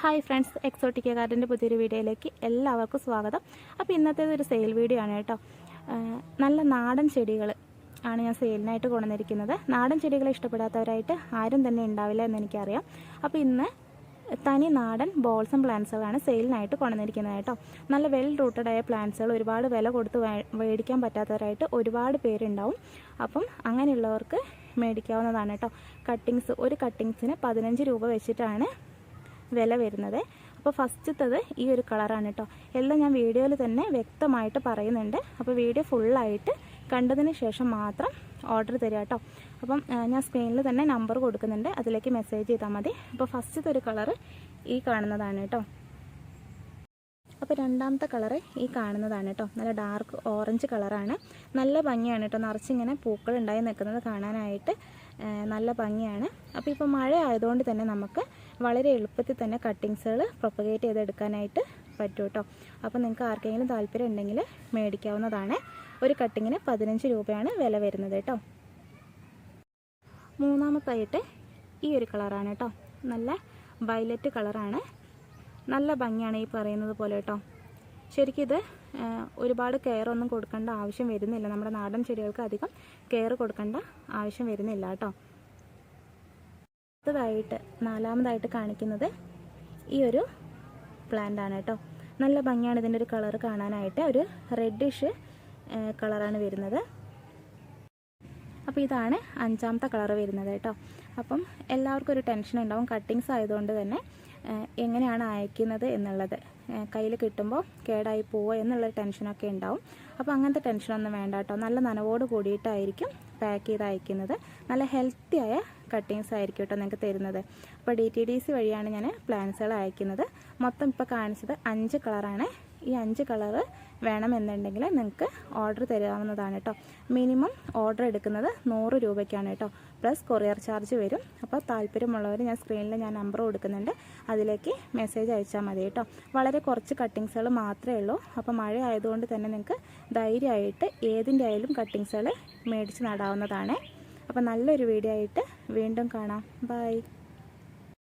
Hi friends Exotica ഗാർഡന്റെ പുതിയൊരു വീഡിയോയിലേക്ക് എല്ലാവർക്കും സ്വാഗതം. അപ്പോൾ ഇന്നത്തേത് ഒരു സെയിൽ വീഡിയോ ആണ് കേട്ടോ. നല്ല നാടൻ ചെടികൾ ആണ് ഞാൻ സെയിലിനായിട്ട് കൊണ്ടുവന്നിരിക്കുന്നത്. നാടൻ ചെടികളെ ഇഷ്ടപ്പെടാത്തവരായിട്ട് ആരും തന്നെ ഉണ്ടാവില്ല എന്ന് എനിക്കറിയാം. അപ്പോൾ ഇന്ന് തനി നാടൻ ബോൾസം പ്ലാന്റ്സുകളാണ് സെയിലിനായിട്ട് കൊണ്ടുവന്നിരിക്കുന്നത് കേട്ടോ. നല്ല വെൽ റൂട്ടഡ് ആയ പ്ലാന്റ്സുകൾ ഒരുപാട് വില കൊടുത്ത് മേടിക്കാൻ പറ്റാത്തവരായിട്ട് ഒരുപാട് പേരുണ്ടാവും. അപ്പം അങ്ങനെയുള്ളവർക്ക് മേടിക്കാവുന്നതാണ് കേട്ടോ. കട്ടിങ്സ് ഒരു കട്ടിങ്സിന് പതിനഞ്ച് രൂപ വെച്ചിട്ടാണ് വില വരുന്നത്. അപ്പോൾ ഫസ്റ്റത്തത് ഈ ഒരു കളറാണ് കേട്ടോ. എല്ലാം ഞാൻ വീഡിയോയിൽ തന്നെ വ്യക്തമായിട്ട് പറയുന്നുണ്ട്. അപ്പോൾ വീഡിയോ ഫുള്ളായിട്ട് കണ്ടതിന് ശേഷം മാത്രം ഓർഡർ തരിക കേട്ടോ. അപ്പം ഞാൻ സ്ക്രീനിൽ തന്നെ നമ്പർ കൊടുക്കുന്നുണ്ട്. അതിലേക്ക് മെസ്സേജ് ചെയ്താൽ മതി. അപ്പോൾ ഫസ്റ്റത്തെ ഒരു കളറ് ഈ കാണുന്നതാണ് കേട്ടോ. അപ്പോൾ രണ്ടാമത്തെ കളറ് ഈ കാണുന്നതാണ് കേട്ടോ. നല്ല ഡാർക്ക് ഓറഞ്ച് കളറാണ്. നല്ല ഭംഗിയാണ് കേട്ടോ. നിറച്ചിങ്ങനെ പൂക്കൾ ഉണ്ടായി നിൽക്കുന്നത് കാണാനായിട്ട്. നല്ല ഭംഗിയാണ്. അപ്പോൾ ഇപ്പോൾ മഴ ആയതുകൊണ്ട് തന്നെ നമുക്ക് വളരെ എളുപ്പത്തിൽ തന്നെ കട്ടിങ്സുകൾ പ്രൊപ്പഗേറ്റ് ചെയ്തെടുക്കാനായിട്ട് പറ്റും കേട്ടോ അപ്പോൾ നിങ്ങൾക്ക് ആർക്കെങ്കിലും താല്പര്യം ഉണ്ടെങ്കിൽ മേടിക്കാവുന്നതാണ്. ഒരു കട്ടിങ്ങിന് പതിനഞ്ച് രൂപയാണ് വില വരുന്നത് കേട്ടോ. മൂന്നാമത്തായിട്ട് ഈ ഒരു കളറാണ് കേട്ടോ. നല്ല വയലറ്റ് കളറാണ് നല്ല ഭംഗിയാണ് ഈ പറയുന്നത് പോലെ കേട്ടോ. ശരിക്കും ഇത് ഒരുപാട് കെയർ ഒന്നും കൊടുക്കേണ്ട ആവശ്യം വരുന്നില്ല. നമ്മുടെ നാടൻ ചെടികൾക്ക് അധികം കെയർ കൊടുക്കേണ്ട ആവശ്യം വരുന്നില്ല കേട്ടോ. അടുത്തതായിട്ട് നാലാമതായിട്ട് കാണിക്കുന്നത് ഈ ഒരു പ്ലാന്റ് ആണ് കേട്ടോ. നല്ല ഭംഗിയാണ് ഇതിന്റെ ഒരു കളർ കാണാനായിട്ട്. ഒരു റെഡിഷ് കളറാണ് വരുന്നത്. അപ്പോൾ ഇതാണ് അഞ്ചാമത്തെ കളർ വരുന്നത് കേട്ടോ. അപ്പം എല്ലാവർക്കും ഒരു ടെൻഷൻ ഉണ്ടാവും. കട്ടിങ്സ് ആയതുകൊണ്ട് തന്നെ എങ്ങനെയാണ് അയക്കുന്നത് എന്നുള്ളത്. കയ്യിൽ കിട്ടുമ്പോൾ കേടായി പോവുക എന്നുള്ളൊരു ടെൻഷനൊക്കെ ഉണ്ടാവും. അപ്പോൾ അങ്ങനത്തെ ടെൻഷനൊന്നും വേണ്ട കേട്ടോ. നല്ല നനവോട് കൂടിയിട്ടായിരിക്കും പാക്ക് ചെയ്ത് അയക്കുന്നത്. നല്ല ഹെൽത്തി ആയ കട്ടിങ്സ് ആയിരിക്കും കേട്ടോ നിങ്ങൾക്ക് തരുന്നത്. അപ്പോൾ ഡി ടി ഡി സി വഴിയാണ് ഞാൻ പ്ലാൻസുകൾ അയക്കുന്നത്. മൊത്തം ഇപ്പോൾ കാണിച്ചത് അഞ്ച് കളറാണ്. ഈ അഞ്ച് കളറ് വേണമെന്നുണ്ടെങ്കിൽ നിങ്ങൾക്ക് ഓർഡർ തരാവുന്നതാണ് കേട്ടോ. മിനിമം ഓർഡർ എടുക്കുന്നത് നൂറ് രൂപയ്ക്കാണ് കേട്ടോ. പ്ലസ് കൊറിയർ ചാർജ് വരും. അപ്പോൾ താല്പര്യമുള്ളവർ ഞാൻ സ്ക്രീനിൽ ഞാൻ നമ്പർ കൊടുക്കുന്നുണ്ട്. അതിലേക്ക് മെസ്സേജ് അയച്ചാൽ മതി കേട്ടോ. വളരെ കുറച്ച് കട്ടിങ്സുകൾ മാത്രമേ ഉള്ളൂ. അപ്പോൾ മഴ ആയതുകൊണ്ട് തന്നെ നിങ്ങൾക്ക് ധൈര്യമായിട്ട് ഏതിന്റെ ആയാലും കട്ടിങ്സുകൾ മേടിച്ച് നടാവുന്നതാണ്. അപ്പോൾ നല്ലൊരു വീഡിയോ ആയിട്ട് വീണ്ടും കാണാം. ബൈ.